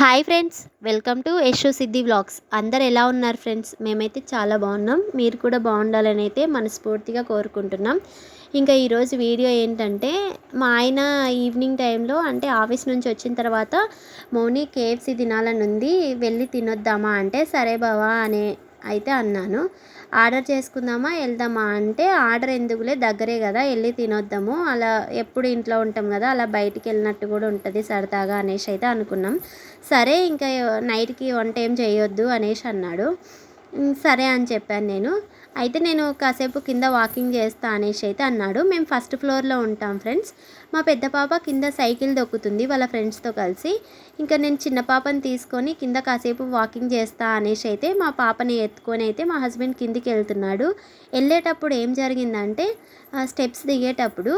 Hi friends welcome to Yasho Siddhi vlogs. అందరు ఎలా ఉన్నారు ఫ్రెండ్స్? మేమైతే చాలా బాగున్నాం. మీరు కూడా బాగుండాలని అయితే మనస్ఫూర్తిగా కోరుకుంటున్నాం. ఇంకా ఈరోజు వీడియో ఏంటంటే మా ఆయన ఈవినింగ్ టైంలో అంటే ఆఫీస్ నుంచి వచ్చిన తర్వాత మౌని కేఎఫ్సి తినాలని ఉంది వెళ్ళి తినొద్దామా అంటే సరే బావా అనే అయితే అన్నాను. ఆర్డర్ చేసుకుందామా? వెళ్దామా? అంటే ఆర్డర్ ఎందుకులే? దగ్గరే కదా వెళ్ళి తినొద్దాము. అలా ఎప్పుడు ఇంట్లో ఉంటాం కదా అలా బయటికి వెళ్ళినట్టు కూడా ఉంటుంది సరదాగా అనేసి అయితే అనుకున్నాం. సరే ఇంకా నైట్కి వంట ఏం చేయొద్దు అనేసి అన్నాడు. సరే అని చెప్పాను నేను. అయితే నేను కాసేపు కింద వాకింగ్ చేస్తా అనేసి అయితే అన్నాడు. మేము ఫస్ట్ ఫ్లోర్లో ఉంటాం ఫ్రెండ్స్. మా పెద్ద పాప కింద సైకిల్ దొక్కుతుంది వాళ్ళ ఫ్రెండ్స్తో కలిసి. ఇంకా నేను చిన్న పాపని తీసుకొని కింద కాసేపు వాకింగ్ చేస్తా అనేసి అయితే మా పాపని ఎత్తుకొని అయితే మా హస్బెండ్ కిందికి వెళ్తున్నాడు. వెళ్ళేటప్పుడు ఏం జరిగిందంటే స్టెప్స్ దిగేటప్పుడు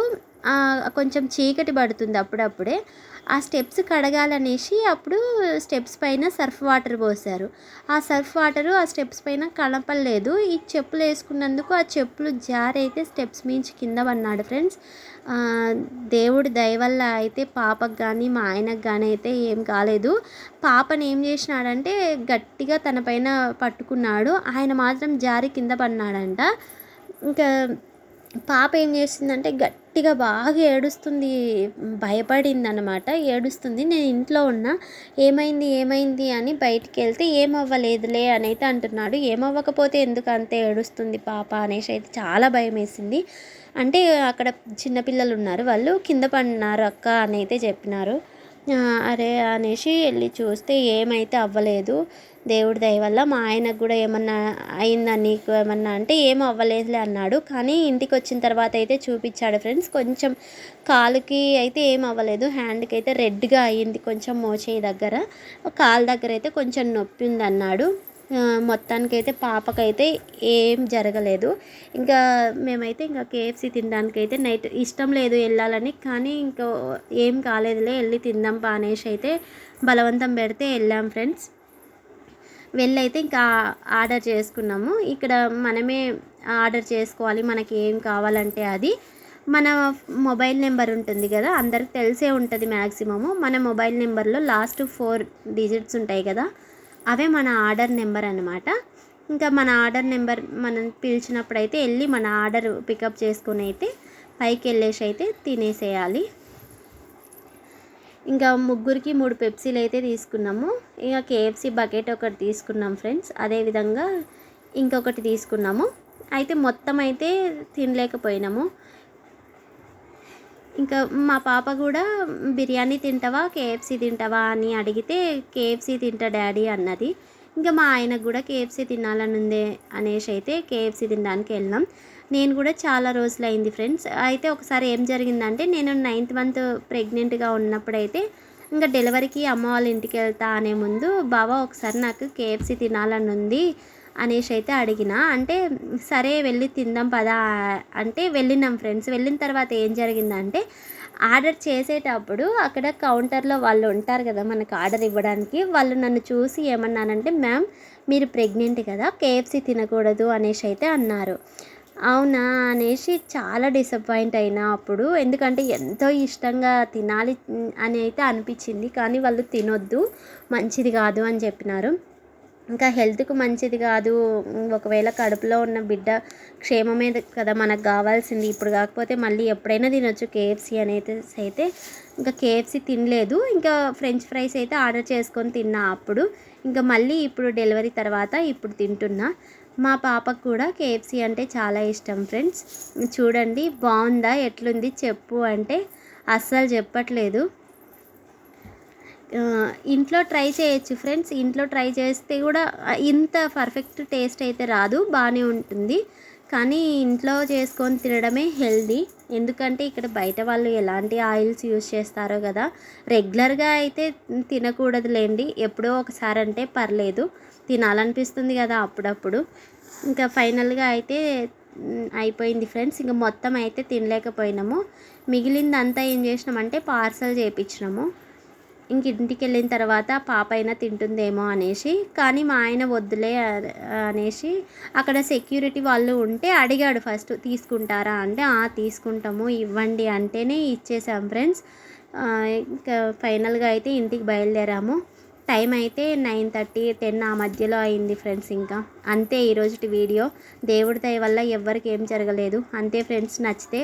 కొంచెం చీకటి పడుతుంది అప్పుడప్పుడే. ఆ స్టెప్స్ కడగాలనేసి అప్పుడు స్టెప్స్ పైన సర్ఫ్ వాటర్ పోసారు ఆ సర్ఫ్ వాటరు ఆ స్టెప్స్ పైన కనపడలేదు ఈ చెప్పులు వేసుకున్నందుకు ఆ చెప్పులు జారైతే స్టెప్స్ మించి కింద పన్నాడు ఫ్రెండ్స్. దేవుడి దయ వల్ల అయితే పాపకు కానీ మా ఆయనకు కానీ అయితే ఏం కాలేదు. పాపని ఏం చేసినాడంటే గట్టిగా తన పైన పట్టుకున్నాడు. ఆయన మాత్రం జారి కింద పడినాడంట. ఇంకా పాప ఏం చేసిందంటే గట్టిగా బాగా ఏడుస్తుంది భయపడింది అనమాట ఏడుస్తుంది నేను ఇంట్లో ఉన్నా ఏమైంది ఏమైంది అని బయటికి వెళ్తే ఏమవ్వలేదులే అని అయితే అంటున్నాడు. ఏమవ్వకపోతే ఎందుకు అంతే ఏడుస్తుంది పాప అనేసి అయితే చాలా భయం వేసింది. అంటే అక్కడ చిన్నపిల్లలు ఉన్నారు వాళ్ళు కింద పడినారు అక్క అని అయితే చెప్పినారు. అరే అనేసి వెళ్ళి చూస్తే ఏమైతే అవ్వలేదు దేవుడి దయ వల్ల మా ఆయనకు కూడా ఏమన్నా అయిందా నీకు ఏమన్నా అంటే ఏం అవ్వలేదులే అన్నాడు. కానీ ఇంటికి వచ్చిన తర్వాత అయితే చూపించాడు ఫ్రెండ్స్. కొంచెం కాలుకి అయితే ఏం అవ్వలేదు. హ్యాండ్కి అయితే రెడ్గా అయ్యింది కొంచెం మోచేయి దగ్గర. కాలు దగ్గర అయితే కొంచెం నొప్పి ఉంది అన్నాడు మొత్తానికైతే పాపకైతే ఏం జరగలేదు. ఇంకా మేమైతే ఇంకా కేఎఫ్సి తినడానికైతే నైట్ ఇష్టం లేదు వెళ్ళాలని కానీ ఇంకా ఏం కాలేదులే వెళ్ళి తిందాం అనేసి అయితే బలవంతం పెడితే వెళ్ళాం ఫ్రెండ్స్. వెళ్ళైతే ఇంకా ఆర్డర్ చేసుకున్నాము. ఇక్కడ మనమే ఆర్డర్ చేసుకోవాలి మనకి ఏం కావాలంటే అది. మన మొబైల్ నెంబర్ ఉంటుంది కదా అందరికి తెలిసే ఉంటుంది మ్యాక్సిమము మన మొబైల్ నెంబర్లో లాస్ట్ ఫోర్ డిజిట్స్ ఉంటాయి కదా అవే మన ఆర్డర్ నెంబర్ అనమాట ఇంకా మన ఆర్డర్ నెంబర్ మనం పిలిచినప్పుడు అయితే వెళ్ళి మన ఆర్డర్ పికప్ చేసుకుని అయితే పైకి వెళ్ళేసి అయితే తినేసేయాలి. ఇంకా ముగ్గురికి మూడు పెప్సీలు అయితే తీసుకున్నాము. ఇంకా కేఎఫ్సి బకెట్ ఒకటి తీసుకున్నాం ఫ్రెండ్స్. అదేవిధంగా ఇంకొకటి తీసుకున్నాము. అయితే మొత్తం అయితే తినలేకపోయినాము. ఇంకా మా పాప కూడా బిర్యానీ తింటావా? కేఎఫ్సీ తింటావా? అని అడిగితే కేఎఫ్సీ తింటా డాడీ అన్నది. ఇంకా మా ఆయనకు కూడా కేఎఫ్సీ తినాలని ఉంది అనేసి అయితే కేఎఫ్సీ తినడానికి వెళ్ళినాం. నేను కూడా చాలా రోజులు అయింది ఫ్రెండ్స్. అయితే ఒకసారి ఏం జరిగిందంటే నేను నైన్త్ మంత్ ప్రెగ్నెంట్గా ఉన్నప్పుడైతే ఇంకా డెలివరీకి అమ్మ వాళ్ళ ఇంటికి వెళ్తా అనే ముందు బాబా ఒకసారి నాకు కేఎఫ్సీ తినాలని ఉంది. అనేసి అయితే అడిగిన అంటే సరే వెళ్ళి తిందాం పదా అంటే వెళ్ళినాం ఫ్రెండ్స్. వెళ్ళిన తర్వాత ఏం జరిగిందంటే ఆర్డర్ చేసేటప్పుడు అక్కడ కౌంటర్లో వాళ్ళు ఉంటారు కదా మనకు ఆర్డర్ ఇవ్వడానికి వాళ్ళు నన్ను చూసి ఏమన్నానంటే మ్యామ్ మీరు ప్రెగ్నెంట్ కదా కేఎఫ్సీ తినకూడదు అనేసి అయితే అన్నారు. అవునా అనేసి చాలా డిసప్పాయింట్ అయినా అప్పుడు. ఎందుకంటే ఎంతో ఇష్టంగా తినాలి అని అయితే అనిపించింది కానీ వాళ్ళు తినొద్దు మంచిది కాదు అని చెప్పినారు. ఇంకా హెల్త్కు మంచిది కాదు. ఒకవేళ కడుపులో ఉన్న బిడ్డ క్షేమమే కదా మనకు కావాల్సింది. ఇప్పుడు కాకపోతే మళ్ళీ ఎప్పుడైనా తినొచ్చు. కేఎఫ్సీ అనేది అయితే ఇంకా కేఎఫ్సీ తినలేదు. ఇంకా ఫ్రెంచ్ ఫ్రైస్ అయితే ఆర్డర్ చేసుకొని తిన్నా అప్పుడు. ఇంకా మళ్ళీ ఇప్పుడు డెలివరీ తర్వాత ఇప్పుడు తింటున్నా. మా పాపకు కూడా కేఎఫ్సీ అంటే చాలా ఇష్టం ఫ్రెండ్స్. చూడండి బాగుందా? ఎట్లుంది? చెప్పు అంటే అస్సలు చెప్పట్లేదు. ఇంట్లో ట్రై చేయొచ్చు ఫ్రెండ్స్. ఇంట్లో ట్రై చేస్తే కూడా ఇంత పర్ఫెక్ట్ టేస్ట్ అయితే రాదు బాగానే ఉంటుంది. కానీ ఇంట్లో చేసుకొని తినడమే హెల్దీ. ఎందుకంటే ఇక్కడ బయట వాళ్ళు ఎలాంటి ఆయిల్స్ యూస్ చేస్తారో కదా రెగ్యులర్గా అయితే తినకూడదులేండి. ఎప్పుడో ఒకసారి అంటే పర్లేదు తినాలనిపిస్తుంది కదా అప్పుడప్పుడు. ఇంకా ఫైనల్గా అయితే అయిపోయింది ఫ్రెండ్స్. ఇంకా మొత్తం అయితే తినలేకపోయినాము. మిగిలిందంతా ఏం చేసినామంటే పార్సల్ చేయించినాము ఇంక ఇంటికి వెళ్ళిన తర్వాత పాప అయినా తింటుందేమో అనేసి కానీ మా ఆయన వద్దులే అనేసి అక్కడ సెక్యూరిటీ వాళ్ళు ఉంటే అడిగాడు ఫస్ట్ తీసుకుంటారా అంటే తీసుకుంటాము ఇవ్వండి అంటేనే ఇచ్చేసాం ఫ్రెండ్స్. ఇంకా ఫైనల్గా అయితే ఇంటికి బయలుదేరాము. టైం అయితే నైన్ థర్టీ టెన్ ఆ మధ్యలో అయింది ఫ్రెండ్స్ ఇంకా. అంతే ఈరోజుటి వీడియో. దేవుడి దయ వల్ల ఎవ్వరికి ఏం జరగలేదు. అంతే ఫ్రెండ్స్ నచ్చితే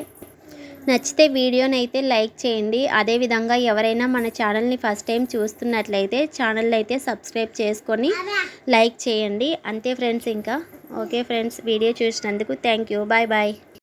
నచ్చితే వీడియోని అయితే లైక్ చేయండి. అదేవిధంగా ఎవరైనా మన ఛానల్ని ఫస్ట్ టైం చూస్తున్నట్లయితే ఛానల్ అయితే సబ్స్క్రైబ్ చేసుకొని లైక్ చేయండి. అంతే ఫ్రెండ్స్ ఇంకా. ఓకే ఫ్రెండ్స్ వీడియో చూసినందుకు థ్యాంక్ యూ. Bye bye.